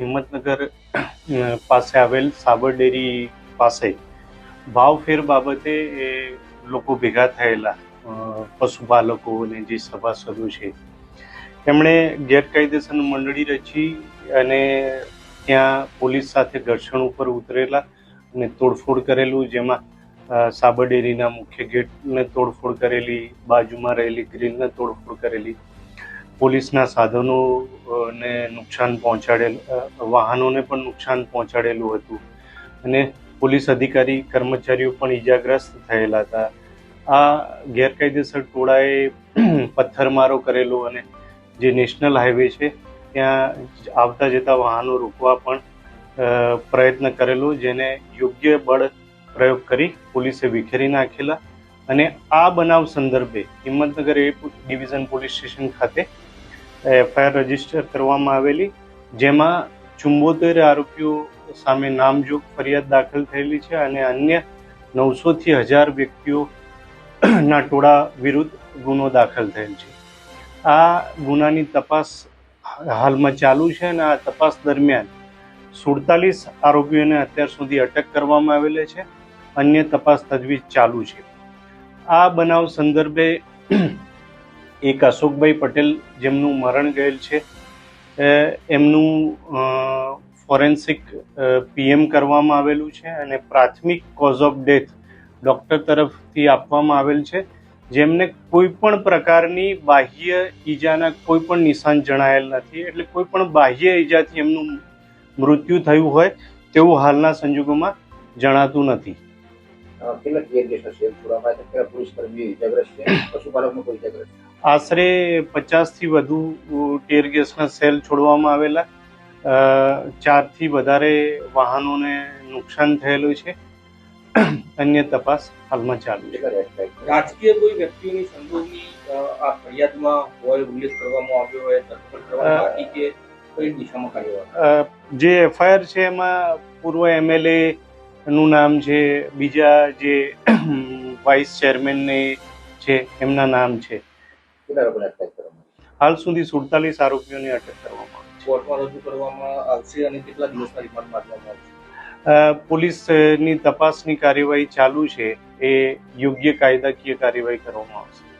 હિંમતનગર પાસે આવેલ સાબર ડેરી પાસે ભાવફેર બાબતે એ લોકો ભેગા થયેલા પશુપાલકો અને જે સભાસદો છે. એમણે ગેરકાયદેસર મંડળી રચી અને ત્યાં પોલીસ સાથે ઘર્ષણ ઉપર ઉતરેલા અને તોડફોડ કરેલું, જેમાં સાબર ડેરીના મુખ્ય ગેટને તોડફોડ કરેલી, બાજુમાં રહેલી ગ્રીલને તોડફોડ કરેલી પોલીસના સાધનો ને નુકસાન પહોંચાડેલ વાહનોને પણ નુકસાન પહોંચાડેલું હતું. અને પોલીસ અધિકારી, કર્મચારીઓ પણ ઈજાગ્રસ્ત થયેલા હતા. આ ગેરકાયદેસર ટોળાએ પથ્થરમારો કરેલો અને જે નેશનલ હાઈવે છે, ત્યાં આવતા જતા વાહનો રોકવા પણ પ્રયત્ન કરેલો, જેને યોગ્ય બળ પ્રયોગ કરી પોલીસે વિખેરી નાખેલા. અને આ બનાવ સંદર્ભે Himmatnagar A division police station ખાતે એફઆઈઆર રજિસ્ટર કરવામાં આવેલી, જેમાં ચુંબોતેર આરોપીઓ સામે નામજોગ ફરિયાદ દાખલ થયેલી છે અને અન્ય નવસોથી હજાર વ્યક્તિઓના ટોળા વિરુદ્ધ ગુનો દાખલ થયેલ છે. આ ગુનાની તપાસ હાલમાં ચાલુ છે અને આ તપાસ દરમિયાન સુડતાલીસ આરોપીઓને અત્યાર સુધી અટક કરવામાં આવેલી છે. અન્ય તપાસ તજવીજ ચાલુ છે. આ બનાવ સંદર્ભે એક અશોકભાઈ પટેલ જેમનું મરણ ગયેલ છે. એમનું ફોરેન્સિક પીએમ કરવામાં આવેલું છે અને પ્રાથમિક કોઝ ઓફ ડેથ ડૉક્ટર તરફથી આપવામાં આવેલ છે. જેમને કોઈ પણ પ્રકારની બાહ્ય ઈજાના કોઈ પણ નિશાન જણાયેલ નથી, એટલે કોઈ પણ બાહ્ય ઈજાથી એમનું મૃત્યુ થયું હોય તેવું હાલના સંજોગોમાં જણાતું નથી. કેટલા ટીયર ગેસ હશે પુરાવા કેટલા પોલીસ કર્મીઓ ઇજાગ્રસ્ત છે? પશુપાલકનો કોઈ ઇજાગ્રસ્ત? આશરે પચાસથી વધુ ટેર ગેસના સેલ છોડવામાં આવેલા. ચારથી વધારે વાહનોને નુકસાન થયેલું છે. અન્ય તપાસ હાલમાં ચાલુ છે? રાજકીય કોઈ વ્યક્તિઓની સંડોવણી આ ફરિયાદમાં હોય ઉલ્લેખ કરવામાં આવ્યો હોય તત્પર કરવાની કે કઈ દિશામાં કાર્યવાહી? જે એફઆઈઆર છે એમાં પૂર્વ એમએલએ નું નામ છે બીજા જે વાઇસ ચેરમેનને છે એમના નામ છે. કેટલા લોકોને અટકાયત કરવામાં? હાલ સુધી સુડતાલીસ આરોપીઓની અટક કરવામાં આવી છે. કોર્ટમાં રજૂ કરવામાં આવશે અને કેટલા દિવસના રિમાન્ડ માંગવામાં આવશે? પોલીસની તપાસની કાર્યવાહી ચાલુ છે. એ યોગ્ય કાયદાકીય કાર્યવાહી કરવામાં આવશે.